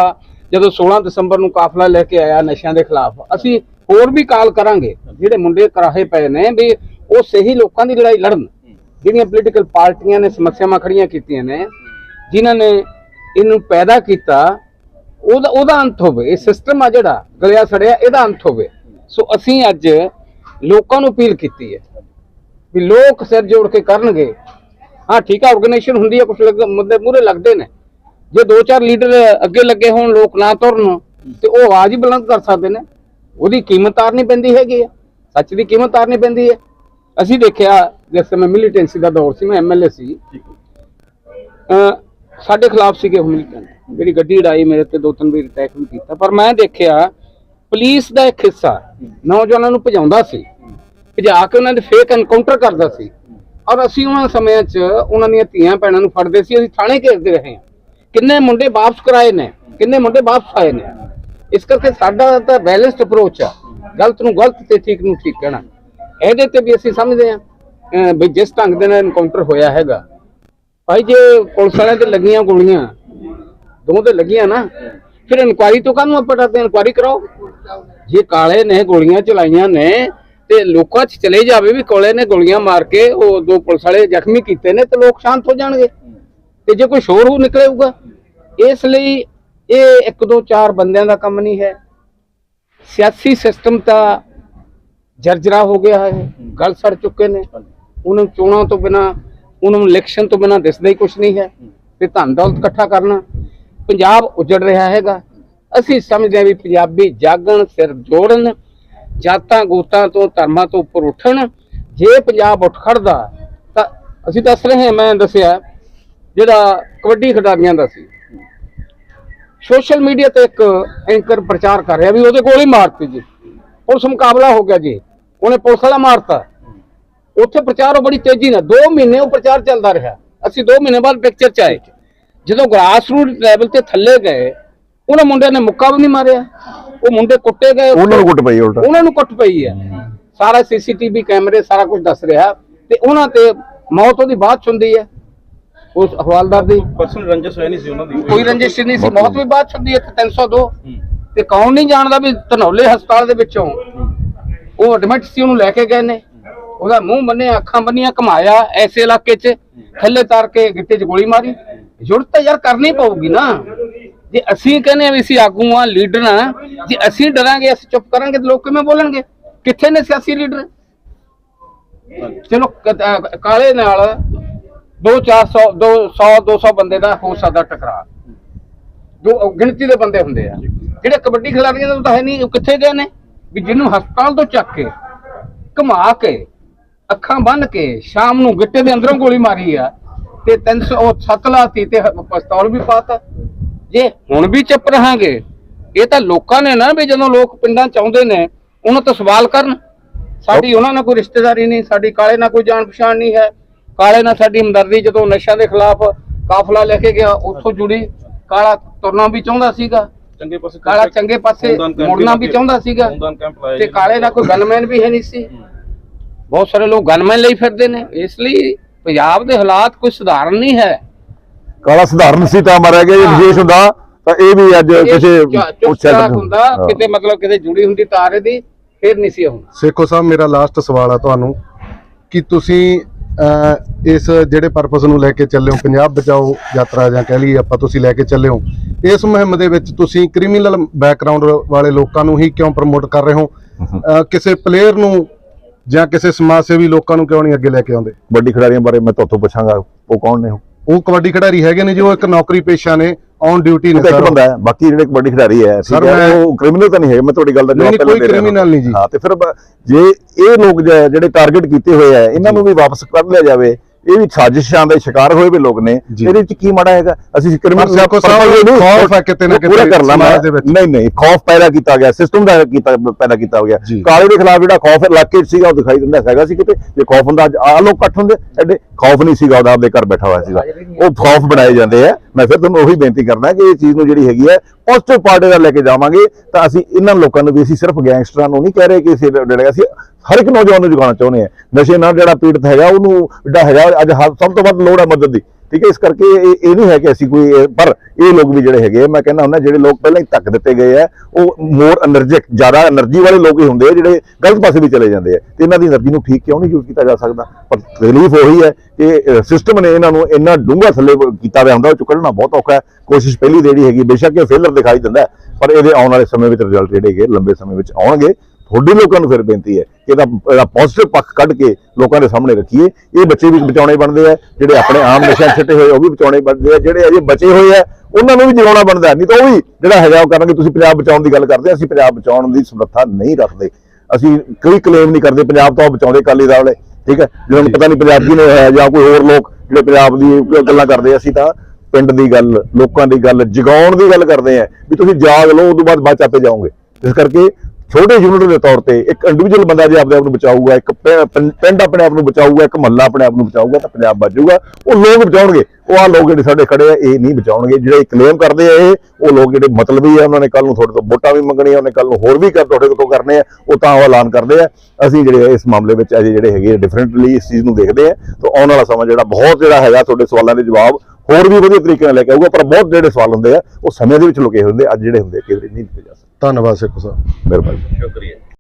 ਜਦੋਂ 16 ਦਸੰਬਰ ਨੂੰ ਕਾਫਲਾ ਲੈ ਕੇ ਆਇਆ ਨਸ਼ਿਆਂ ਦੇ ਖਿਲਾਫ ਅਸੀਂ ਹੋਰ ਵੀ ਕਾਲ ਕਰਾਂਗੇ। ਜਿਹੜੇ ਮੁੰਡੇ ਕਰਾਹੇ ਪਏ ਨੇ ਵੀ ਉਹ ਸਹੀ ਲੋਕਾਂ ਦੀ ਲੜਾਈ ਲੜਨ। ਜਿਹੜੀਆਂ ਪੋਲੀਟੀਕਲ ਪਾਰਟੀਆਂ ਨੇ ਸਮੱਸਿਆਵਾਂ ਖੜੀਆਂ ਕੀਤੀਆਂ ਨੇ ਜਿਨ੍ਹਾਂ ਨੇ ਇਹਨੂੰ ਪੈਦਾ ਕੀਤਾ ਉਹਦਾ ਉਹਦਾ ਅੰਤ ਹੋਵੇ। ਇਹ ਸਿਸਟਮ ਆ ਜਿਹੜਾ ਗਲਿਆ ਸੜਿਆ ਇਹਦਾ ਅੰਤ ਹੋਵੇ। ਸੋ ਅਸੀਂ ਅੱਜ ਲੋਕਾਂ ਨੂੰ ਅਪੀਲ ਕੀਤੀ ਹੈ। ਵੀ ਲੋਕ ਸਿਰ ਜੋੜ ਕੇ ਕਰਨਗੇ। ਹਾਂ ਠੀਕ ਆ ਆਰਗੇਨਾਈਜੇਸ਼ਨ ਹੁੰਦੀ ਹੈ ਕੁਝ ਮੁੱਦੇ ਮੂਰੇ ਲੱਗਦੇ ਨੇ। ਜੇ ਦੋ ਚਾਰ ਲੀਡਰ ਅੱਗੇ ਲੱਗੇ ਹੋਣ ਲੋਕ ਨਾ ਤੁਰਨ ਤੇ ਉਹ ਆਵਾਜ਼ ਹੀ ਬੁਲੰਦ ਕਰ ਸਕਦੇ ਨੇ। ਉਹਦੀ ਕੀਮਤ ਤਾਰਨੀ ਪੈਂਦੀ ਹੈਗੀ ਆ। ਸੱਚ ਦੀ ਕੀਮਤ ਤਾਰਨੀ ਪੈਂਦੀ ਹੈ ਅਸੀਂ ਦੇਖਿਆ ਜਿਸ ਸਮੇਂ ਮਿਲੀਟੈਂਸੀ ਦਾ ਦੌਰ ਸੀ ਮੈਂ ਐਮਐਲਏ ਸੀ। ਸਾਡੇ ਖਿਲਾਫ ਸੀਗੇ ਉਹ ਮਿਲੀਟੈਂਟ ਜਿਹੜੀ ਗੱਡੀ ਉਡਾਈ ਮੇਰੇ ਤੇ ਦੋ ਤਿੰਨ ਵਾਰ ਅਟੈਕ ਵੀ ਕੀਤਾ। ਪਰ ਮੈਂ ਦੇਖਿਆ ਪੁਲਿਸ ਦਾ ਇੱਕ ਹਿੱਸਾ ਨੌਜਵਾਨਾਂ ਨੂੰ ਭਜਾਉਂਦਾ ਸੀ। ਭਜਾ ਕੇ ਉਹਨਾਂ ਦੇ ਫੇਕ ਐਨਕਾਊਂਟਰ ਕਰਦਾ ਸੀ। ਔਰ ਅਸੀਂ ਉਹਨਾਂ ਸਮਿਆਂ 'ਚ ਉਹਨਾਂ ਦੀਆਂ ਧੀਆਂ ਭੈਣਾਂ ਨੂੰ ਫੜਦੇ ਸੀ, ਅਸੀਂ ਥਾਣੇ ਘੇਰਦੇ ਰਹੇ ਹਾਂ। ਕਿੰਨੇ ਮੁੰਡੇ ਵਾਪਸ ਕਰਾਏ ਨੇ, ਕਿੰਨੇ ਮੁੰਡੇ ਵਾਪਸ ਆਏ ਨੇ। ਇਸ ਕਰਕੇ ਸਾਡਾ ਤਾਂ ਬੈਲੈਂਸਡ ਅਪਰੋਚ ਆ। ਗਲਤ ਨੂੰ ਗਲਤ ਤੇ ਠੀਕ ਨੂੰ ਠੀਕ ਕਹਿਣਾ। ਇਹਦੇ ਤੇ ਵੀ ਅਸੀਂ ਸਮਝਦੇ ਹਾਂ ਵੀ ਜਿਸ ਢੰਗ ਦੇ ਨਾਲ ਐਨਕਾਊਂਟਰ ਹੋਇਆ ਹੈਗਾ। ਭਾਈ ਜੇ ਪੁਲਿਸ ਵਾਲਿਆਂ ਤੇ ਲੱਗੀਆਂ ਗੋਲੀਆਂ ਦੋ ਤੇ ਲੱਗੀਆਂ ਨਾ, ਫਿਰ ਇਨਕੁਆਰੀ ਤੋਂ ਕਾਹਨੂੰ ਆਪਾਂ ਡਰਦੇ? ਇਨਕੁਆਰੀ ਕਰਾਓ। ਜੇ ਕਾਲੇ ਨੇ ਗੋਲੀਆਂ ਚਲਾਈਆਂ ਨੇ ਤੇ ਲੋਕਾਂ 'ਚ ਚਲੇ ਜਾਵੇ ਵੀ ਕੋਲੇ ਨੇ ਗੋਲੀਆਂ ਮਾਰ ਕੇ ਉਹ ਦੋ ਪੁਲਿਸ ਵਾਲੇ ਜ਼ਖਮੀ ਕੀਤੇ ਨੇ ਤੇ ਲੋਕ ਸ਼ਾਂਤ ਹੋ ਜਾਣਗੇ। ਤੇ ਜੇ ਕੋਈ ਸ਼ੋਰ ਹੋ ਨਿਕਲੇਗਾ ਇਸ ਲਈ ਇਹ ਇੱਕ ਦੋ ਚਾਰ ਬੰਦਿਆਂ ਦਾ ਕੰਮ ਨਹੀਂ ਹੈ। ਸਿਆਸੀ ਸਿਸਟਮ ਤਾਂ ਜਰਜਰਾ ਹੋ ਗਿਆ ਹੈ, ਗਲ ਸੜ ਚੁੱਕੇ ਨੇ। ਉਹਨਾਂ ਚੋਣਾਂ ਤੋਂ ਬਿਨਾ, ਉਹਨਾਂ ਨੂੰ ਇਲੈਕਸ਼ਨ ਤੋਂ ਬਿਨਾ ਦਿਸਦਾ ਹੀ ਕੁਝ ਨਹੀਂ ਹੈ। ਤੇ ਧਨ ਦੌਲਤ ਇਕੱਠਾ ਕਰਨਾ, ਪੰਜਾਬ ਉਜੜ ਰਿਹਾ ਹੈਗਾ। ਅਸੀਂ ਸਮਝਦੇ ਹਾਂ ਵੀ ਪੰਜਾਬੀ ਜਾਗਣ, ਸਿਰ ਜੋੜਨ ਜਾਤਾਂ ਗੋਤਾਂ ਤੋਂ ਧਰਮਾਂ ਤੋਂ ਉੱਪਰ ਉੱਠਣ, ਜੇ ਪੰਜਾਬ ਉੱਠ ਖੜਦਾ, ਤਾਂ ਅਸੀਂ ਦੱਸ ਰਹੇ ਹਾਂ, ਮੈਂ ਦੱਸਿਆ, ਜਿਹੜਾ ਕਬੱਡੀ ਖਿਡਾਰੀਆਂ ਦਾ ਸੀ। ਸੋਸ਼ਲ ਮੀਡੀਆ ਤੇ ਇੱਕ ਐਂਕਰ ਪ੍ਰਚਾਰ ਕਰ ਰਿਹਾ ਵੀ ਉਹਦੇ ਕੋਲ ਹੀ ਮਾਰਤੀ ਜੀ। ਪੁਲਿਸ ਮੁਕਾਬਲਾ ਹੋ ਗਿਆ ਜੀ। ਉਹਨੇ ਪੁਲਿਸ ਵਾਲਾ ਮਾਰਤਾ। ਉੱਥੇ ਪ੍ਰਚਾਰ ਉਹ ਬੜੀ ਤੇਜ਼ੀ ਨਾਲ 2 ਮਹੀਨੇ ਉਹ ਪ੍ਰਚਾਰ ਚੱਲਦਾ ਰਿਹਾ। ਅਸੀਂ 2 ਮਹੀਨੇ ਬਾਅਦ ਪਿਕਚਰ ਚ ਆਏ। ਜਦੋਂ ਗ੍ਰਾਸ ਰੂਟ ਲੈਵਲ ਤੇ ਥੱਲੇ ਗਏ, ਉਹਨਾਂ ਮੁੰਡਿਆਂ ਨੇ ਮੁੱਕਾ ਵੀ ਨਹੀਂ ਮਾਰਿਆ। ਉਹ ਮੁੰਡੇ ਕੁੱਟੇ ਗਏ ਉਹਨਾਂ ਨੂੰ ਕੁੱਟ ਪਈ ਉਲਟਾ। ਉਹਨਾਂ ਨੂੰ ਕੁੱਟ ਪਈ ਹੈ। ਸਾਰਾ ਸੀਸੀਟੀਵੀ ਕੈਮਰੇ ਸਾਰਾ ਕੁਝ ਦੱਸ ਰਿਹਾ। ਤੇ ਉਹਨਾਂ ਤੇ ਮੌਤ ਉਹਦੀ ਬਾਅਦ 'ਚ ਹੁੰਦੀ ਹੈ। ਉਸ ਹਵਾਲਦਾਰ ਦੀ। ਪਰਸਨਲ ਰੰਜਸ ਹੋਇਆ ਨਹੀਂ ਸੀ ਉਹਨਾਂ ਦੀ। ਕੋਈ ਰੰਜਿਸ਼ ਨਹੀਂ ਸੀ। ਮੌਤ ਵੀ ਬਾਅਦ 'ਚ ਹੁੰਦੀ ਹੈ ਤੇ 302 ਤੇ ਕੌਣ ਨਹੀਂ ਜਾਣਦਾ ਵੀ ਧਨੌਲੇ ਹਸਪਤਾਲ ਦੇ ਵਿੱਚੋਂ। ਉਹ ਐਡਮਿਟ ਸੀ ਉਹਨੂੰ ਲੈ ਕੇ ਗਏ ਨੇ। ਉਹਦਾ ਮੂੰਹ ਬੰਨਿਆ ਅੱਖਾਂ ਬੰਨੀਆਂ ਘਮਾਇਆ ਐਸੇ ਇਲਾਕੇ 'ਚ। ਥੱਲੇ ਤਾਰ ਕੇ ਗਿੱਟੇ 'ਚ ਗੋਲੀ ਮਾਰੀ। ਜ਼ਰੂਰਤ ਤਾਂ ਯਾਰ ਕਰਨੀ ਪਊਗੀ ਨਾ। ਜੇ ਅਸੀਂ ਕਹਿੰਦੇ ਆ ਵੀ ਅਸੀਂ ਆਗੂ ਆ ਲੀਡਰ ਆ ਜੇ ਅਸੀਂ ਡਰਾਂਗੇ, ਅਸੀਂ ਚੁੱਪ ਕਰਾਂਗੇ ਤਾਂ ਲੋਕ ਕਿਵੇਂ ਬੋਲਣਗੇ? ਕਿੱਥੇ ਨੇ ਸਿਆਸੀ ਲੀਡਰ ਚਲੋ ਕਾਲੇ ਨਾਲ 2 400 200 200 ਬੰਦੇ ਦਾ ਹੋ ਸਕਦਾ ਟਕਰਾਅ। ਜੋ ਗਿਣਤੀ ਦੇ ਬੰਦੇ ਹੁੰਦੇ ਆ। ਜਿਹੜੇ ਕਬੱਡੀ ਖਿਡਾਰੀਆਂ ਦਾ ਤਾਂ ਹੈ ਨਹੀਂ, ਉਹ ਕਿੱਥੇ ਗਏ ਨੇ? ਵੀ ਜਿਹਨੂੰ ਹਸਪਤਾਲ ਤੋਂ ਚੱਕ ਕੇ, ਘੁਮਾ ਕੇ, ਅੱਖਾਂ ਬੰਨ ਕੇ ਸ਼ਾਮ ਨੂੰ ਗਿੱਟੇ ਦੇ ਅੰਦਰੋਂ ਗੋਲੀ ਮਾਰੀ ਆ ਤੇ 300 ਉਹ ਸੱਤ ਲਾਤੀ ਤੇ ਹ- ਪਿਸਤੌਲ ਵੀ ਪਾਤਾ। ਜੇ ਹੁਣ ਵੀ ਚੁੱਪ ਰਹਾਂਗੇ ਇਹ ਤਾਂ ਲੋਕਾਂ ਨੇ ਨਾ ਵੀ ਜਦੋਂ ਲੋਕ ਪਿੰਡਾਂ ਚ ਆਉਂਦੇ ਨੇ ਉਹਨਾਂ ਤੋਂ ਸਵਾਲ ਕਰਨ। ਸਾਡੀ ਉਹਨਾਂ ਨਾਲ ਕੋਈ ਰਿਸ਼ਤੇਦਾਰੀ ਨਹੀਂ ਸਾਡੀ ਕਾਲੇ ਨਾਲ ਕੋਈ ਜਾਣ ਪਛਾਣ ਨਹੀਂ ਹੈ। ਕਾਲੇ ਨਾਲ ਸਾਡੀ ਹਮਦਰਦੀ ਜਦੋਂ ਨਸ਼ਿਆਂ ਦੇ ਖਿਲਾਫ ਕਾਫਲਾ ਲੈ ਕੇ ਗਿਆ ਉੱਥੋਂ ਜੁੜੀ ਕਾਲਾ ਤੁਰਨਾ ਵੀ ਚਾਹੁੰਦਾ ਸੀਗਾ। ਚੰਗੇ ਪਾਸੇ ਕਾਲਾ ਚੰਗੇ ਪਾਸੇ ਮੁੜਨਾ ਵੀ। ਚਾਹੁੰਦਾ ਸੀਗਾ। ਤੇ ਕਾਲੇ ਨਾਲ ਕੋਈ ਗਨਮੈਨ ਵੀ ਹੈ ਨਹੀਂ ਸੀ। ਬਹੁਤ ਸਾਰੇ ਲੋਕ ਗਨਮੈਨ ਲਈ ਫਿਰਦੇ ਨੇ। ਇਸ ਲਈ ਪੰਜਾਬ ਦੇ ਹਾਲਾਤ ਕੋਈ ਸਧਾਰਨ ਨਹੀਂ ਹੈ। ਕਾਲਾ ਸਧਾਰਨ ਸੀ ਤਾਂ ਮਾਰਿਆ ਗਿਆ ਜੇ। ਵਿਸ਼ੇਸ਼ ਹੁੰਦਾ ਤਾਂ ਇਹ ਵੀ ਅੱਜ ਕਿਸੇ ਚਾਪ ਹੁੰਦਾ। ਕਿਤੇ ਮਤਲਬ ਕਿਤੇ ਜੁੜੀ ਹੁੰਦੀ ਤਾਰੇ ਦੀ ਫਿਰ ਨਹੀਂ ਸੀ ਹੋਣਾ ਸੇਖੋ ਸਾਹਿਬ ਮੇਰਾ ਲਾਸਟ ਸਵਾਲ ਆ ਤੁਹਾਨੂੰ ਕਿ ਤੁਸੀਂ ਇਸ ਜਿਹੜੇ ਪਰਪਸ ਨੂੰ ਲੈ ਕੇ ਚੱਲੇ ਹੋ ਪੰਜਾਬ ਬਚਾਓ ਯਾਤਰਾ ਜਾਂ ਕਹਿ ਲਈਏ ਆਪਾਂ ਤੁਸੀਂ ਲੈ ਕੇ ਚੱਲੇ ਹੋ ਇਸ ਮੁਹਿੰਮ ਦੇ ਵਿੱਚ ਤੁਸੀਂ ਕ੍ਰਿਮੀਨਲ ਬੈਕਗ੍ਰਾਉਂਡ ਵਾਲੇ ਲੋਕਾਂ ਨੂੰ ਹੀ ਕਿਉਂ ਪ੍ਰਮੋਟ ਕਰ ਰਹੇ ਹੋ ਕਿਸੇ ਪਲੇਅਰ ਨੂੰ ਜਾਂ ਕਿਸੇ ਸਮਾਜ ਸੇਵੀ ਲੋਕਾਂ ਨੂੰ ਕਿਉਂ ਨਹੀਂ ਅੱਗੇ ਲੈ ਕੇ ਆਉਂਦੇ ਵੱਡੀ ਖਿਡਾਰੀਆਂ ਬਾਰੇ ਮੈਂ ਤੁਹਾਤੋਂ ਪੁੱਛਾਂਗਾ ਉਹ ਕੌਣ ਨੇ ਉਹ ਉਹ ਕਬੱਡੀ ਖਿਡਾਰੀ ਹੈਗੇ ਨੇ ਜੋ ਇੱਕ ਨੌਕਰੀ ਪੇਸ਼ਾ ਨੇ ਔਨ ਡਿਊਟੀ ਨੇ ਇੱਕ ਸਰ ਬੰਦਾ ਹੈ ਬਾਕੀ ਜਿਹੜੇ ਕਬੱਡੀ ਖਿਡਾਰੀ ਹੈ ਮੈਂ- ਉਹ ਕ੍ਰਿਮੀਨਲ ਤਾਂ ਨਹੀਂ ਹੈ ਮੈਂ ਤੁਹਾਡੀ ਗੱਲ ਦਾ ਜਵਾਬ ਪਹਿਲਾਂ ਕੋਈ ਦੇ ਰਿਹਾ criminal ਨਹੀਂ ਜੀ। ਹਾਂ ਤੇ ਫਿਰ ਜੇ ਇਹ ਲੋਕ ਜਿਹੜੇ ਟਾਰਗੇਟ ਕੀਤੇ ਹੋਏ ਆ ਇਹਨਾਂ ਨੂੰ ਵੀ ਵਾਪਸ ਕਰ ਲਿਆ ਜਾਵੇ ਇਹ ਵੀ ਸਾਜ਼ਿਸ਼ਾਂ ਦੇ ਸ਼ਿਕਾਰ ਹੋਏ ਵੀ ਲੋਕ ਨੇ। ਇਹਦੇ ਵਿੱਚ ਕੀ ਮਾੜਾ ਹੈਗਾ? ਅਸੀਂ ਕ੍ਰਿਮੀਨਲ ਸਾਹਿਬ, ਖੌਫ ਹੈ ਕਿਤੇ ਨਾ ਕਿਤੇ ਕਰ ਲਾ ਸਮਾਜ ਦੇ ਵਿੱਚ। ਨਹੀਂ ਨਹੀਂ ਖੌਫ ਪੈਦਾ ਕੀਤਾ ਗਿਆ ਸਿਸਟਮ ਦਾ ਕੀਤਾ ਪੈਦਾ ਕੀਤਾ ਗਿਆ। ਕਾਲੇ ਦੇ ਖਿਲਾਫ ਜਿਹੜਾ ਖੌਫ ਇਲਾਕੇ 'ਚ ਸੀਗਾ ਉਹ ਦਿਖਾਈ ਦਿੰਦਾ ਹੈਗਾ ਸੀ ਕਿਤੇ। ਜੇ ਖੌਫ ਹੁੰਦਾ ਅੱਜ ਆ ਲੋਕ ਇਕੱਠ ਹੁੰਦੇ ਐਡੇ ਖੌਫ ਨਹੀਂ ਸੀਗਾ ਉਹਦਾ ਆਪਦੇ ਘਰ ਬੈਠਾ ਹੋਇਆ ਸੀਗਾ। ਉਹ ਖੌਫ ਬਣਾਏ ਜਾਂਦੇ ਆ। ਮੈਂ ਫਿਰ ਤੁਹਾਨੂੰ ਉਹੀ ਬੇਨਤੀ ਕਰਦਾ ਕਿ ਇਹ ਚੀਜ਼ ਨੂੰ ਜਿਹੜੀ ਹੈਗੀ ਹੈ ਪੋਜ਼ਿਟਿਵ ਪਾਰਟ ਦਾ ਲੈ ਕੇ ਜਾਵਾਂਗੇ, ਤਾਂ ਅਸੀਂ ਇਹਨਾਂ ਲੋਕਾਂ ਨੂੰ ਵੀ ਅਸੀਂ ਸਿਰਫ ਗੈਂਗਸਟਰਾਂ ਨੂੰ ਨਹੀਂ ਕਹਿ ਰਹੇ ਕਿ ਅਸੀਂ ਜਿਹੜੇ ਅਸੀਂ ਹਰ ਇੱਕ ਨੌਜਵਾਨ ਨੂੰ ਜਗਾਉਣਾ ਚਾਹੁੰਦੇ ਆ ਨਸ਼ੇ ਨਾਲ ਜਿਹੜਾ ਪੀੜਤ ਹੈਗਾ, ਉਹਨੂੰ ਜਿਹੜਾ ਹੈਗਾ, ਅੱਜ ਸਭ ਤੋਂ ਵੱਧ ਲੋੜ ਹੈ ਮਦਦ ਦੀ। ਠੀਕ ਹੈ, ਇਸ ਕਰਕੇ ਇਹ ਇਹ ਨਹੀਂ ਹੈ ਕਿ ਅਸੀਂ ਕੋਈ ਪਰ ਇਹ ਲੋਕ ਵੀ ਜਿਹੜੇ ਹੈਗੇ ਮੈਂ ਕਹਿੰਦਾ ਹੁੰਦਾ ਜਿਹੜੇ ਲੋਕ ਪਹਿਲਾਂ ਹੀ ਧੱਕ ਦਿੱਤੇ ਗਏ ਆ, ਉਹ ਮੋਰ એનર્ਜੈਟਿਕ ਜ਼ਿਆਦਾ એનર્ਜੀ ਵਾਲੇ ਲੋਕ ਹੀ ਹੁੰਦੇ ਆ, ਜਿਹੜੇ ਗਲਤ ਪਾਸੇ ਵੀ ਚਲੇ ਜਾਂਦੇ ਆ। ਤੇ ਇਹਨਾਂ ਦੀ એનર્ਜੀ ਨੂੰ ਠੀਕ ਕਿਉਂ ਨਹੀਂ ਯੂਜ਼ ਕੀਤਾ ਜਾ ਸਕਦਾ? ਪਰ ਤਕਲੀਫ ਉਹੀ ਹੈ ਕਿ ਸਿਸਟਮ ਨੇ ਇਹਨਾਂ ਨੂੰ ਇੰਨਾ ਡੂੰਘਾ ਥੱਲੇ ਕੀਤਾ ਹੋਇਆ ਹੁੰਦਾ, ਉਹ ਚੁੱਕਣਾ ਬਹੁਤ ਔਖਾ ਹੈ। ਕੋਸ਼ਿਸ਼ ਪਹਿਲੀ ਦੇੜੀ ਹੈਗੀ, ਬੇਸ਼ੱਕ ਇਹ ਫੇਲਰ ਦਿਖਾਈ ਦਿੰਦਾ ਪਰ ਇਹਦੇ ਆਉਣ ਵਾਲੇ ਸਮੇਂ ਵਿੱਚ ਰਿਜ਼ਲਟ ਜਿਹੜੇ ਹੈਗੇ, ਲੰਬੇ ਸਮੇਂ ਵਿੱਚ ਆਉਣਗੇ। ਤੁਹਾਡੇ ਲੋਕਾਂ ਨੂੰ ਫਿਰ ਬੇਨਤੀ ਹੈ ਕਿ ਇਹਦਾ ਇਹਦਾ ਪੋਜ਼ਿਟਿਵ ਪੱਖ ਕੱਢ ਕੇ ਲੋਕਾਂ ਦੇ ਸਾਹਮਣੇ ਰੱਖੀਏ। ਇਹ ਬੱਚੇ ਵੀ ਬਚਾਉਣੇ ਬਣਦੇ ਆ ਜਿਹੜੇ ਆਪਣੇ ਆਮ ਨਸ਼ਿਆਂ 'ਚ ਛੱਟੇ ਹੋਏ ਉਹ ਵੀ ਬਚਾਉਣੇ ਬਣਦੇ ਆ। ਜਿਹੜੇ ਅਜੇ ਬਚੇ ਹੋਏ ਆ ਉਹਨਾਂ ਨੂੰ ਵੀ ਜਗਾਉਣਾ ਬਣਦਾ ਨਹੀਂ ਤਾਂ ਉਹ ਵੀ ਜਿਹੜਾ ਹੈਗਾ ਉਹ ਕਰਾਂਗੇ ਤੁਸੀਂ ਪੰਜਾਬ ਬਚਾਉਣ ਦੀ ਗੱਲ ਕਰਦੇ ਆ, ਅਸੀਂ ਪੰਜਾਬ ਬਚਾਉਣ ਦੀ ਸਮਰੱਥਾ ਨਹੀਂ ਰੱਖਦੇ। ਅਸੀਂ ਕੋਈ ਕਲੇਮ ਨਹੀਂ ਕਰਦੇ। ਪੰਜਾਬ ਤੋਂ ਬਚਾਉਂਦੇ ਅਕਾਲੀ ਦਲ ਵਾਲੇ ਠੀਕ ਹੈ? ਜਿਹਨਾਂ ਨੂੰ ਪਤਾ ਨਹੀਂ ਪੰਜਾਬ ਕੀ ਨੇ ਹੈ ਜਾਂ ਕੋਈ ਹੋਰ ਲੋਕ ਜਿਹੜੇ ਪੰਜਾਬ ਦੀ ਗੱਲਾਂ ਕਰਦੇ ਅਸੀਂ ਤਾਂ ਪਿੰਡ ਦੀ ਗੱਲ ਲੋਕਾਂ ਦੀ ਗੱਲ ਜਗਾਉਣ ਦੀ ਗੱਲ ਕਰਦੇ ਆ। ਵੀ ਤੁਸੀਂ ਜਾਗ ਲਓ ਉਦੋਂ ਬਾਅਦ ਬਾਅਦ ਚ ਆਪੇ ਜਾਓਗੇ। ਇਸ ਕਰਕੇ ਛੋਟੇ ਯੂਨਿਟ ਦੇ ਤੌਰ ਤੇ ਇੱਕ ਇੰਡੀਵਿਜੂਅਲ ਬੰਦਾ ਜੇ ਆਪਣੇ ਆਪ ਨੂੰ ਬਚਾਊਗਾ, ਇੱਕ ਪਿੰ- ਪਿੰਡ ਆਪਣੇ ਆਪ ਨੂੰ ਬਚਾਊਗਾ, ਇੱਕ ਮਹੱਲਾ ਆਪਣੇ ਆਪ ਨੂੰ ਬਚਾਊਗਾ, ਤਾਂ ਪੰਜਾਬ ਬਚੂਗਾ ਉਹ ਲੋਕ ਬਚਾਉਣਗੇ। ਉਹ ਆ ਲੋਕ ਜਿਹੜੇ ਸਾਡੇ ਖੜੇ ਆ, ਇਹ ਨਹੀਂ ਬਚਾਉਣਗੇ। ਜਿਹੜੇ ਕਲੇਮ ਕਰਦੇ ਆ ਇਹ, ਉਹ ਲੋਕ ਜਿਹੜੇ ਮਤਲਬੀ ਆ, ਉਹਨਾਂ ਨੇ ਕੱਲ ਨੂੰ ਤੁਹਾਡੇ ਤੋਂ ਵੋਟਾਂ ਵੀ ਮੰਗਣੀਆਂ, ਉਹਨੇ ਕੱਲ ਨੂੰ ਹੋਰ ਵੀ ਕਰ, ਤੁਹਾਡੇ ਤੋਂ ਕਰਨੇ ਆ, ਉਹ ਤਾਂ ਉਹ ਐਲਾਨ ਕਰਦੇ ਆ। ਅਸੀਂ ਜਿਹੜੇ ਇਸ ਮਾਮਲੇ ਵਿੱਚ ਅਜੇ ਜਿਹੜੇ ਹੈਗੇ ਡਿਫਰੈਂਟਲੀ ਇਸ ਚੀਜ਼ ਨੂੰ ਦੇਖਦੇ ਆ। ਤਾਂ ਆਉਣ ਵਾਲਾ ਸਮਾਂ ਜਿਹੜਾ ਬਹੁਤ ਜਿਹੜਾ ਹੈਗਾ, ਤੁਹਾਡੇ ਸਵਾਲਾਂ ਦੇ ਜਵਾਬ ਹੋਰ ਵੀ ਵਧੀਆ ਤਰੀਕੇ ਨਾਲ ਲੈ ਕੇ ਆਊਗਾ ਪਰ ਬਹੁਤ ਜਿਹੜੇ ਸਵਾਲ ਹੁੰਦੇ ਆ ਉਹ ਸਮੇਂ ਦੇ ਵਿੱਚ ਲੁਕੇ ਹੁੰਦੇ ਆ, ਅੱਜ ਜਿਹੜੇ ਹੁੰਦੇ ਆ, ਕਈ ਵਾਰੀ ਨਹੀਂ ਦਿੱਤੇ ਜਾ ਸਕਦੇ। ਧੰਨਵਾਦ ਸਿੱਖੋ ਸਾਹਿਬ। ਮਿਹਰਬਾਨੀ। ਸ਼ੁਕਰੀਆ।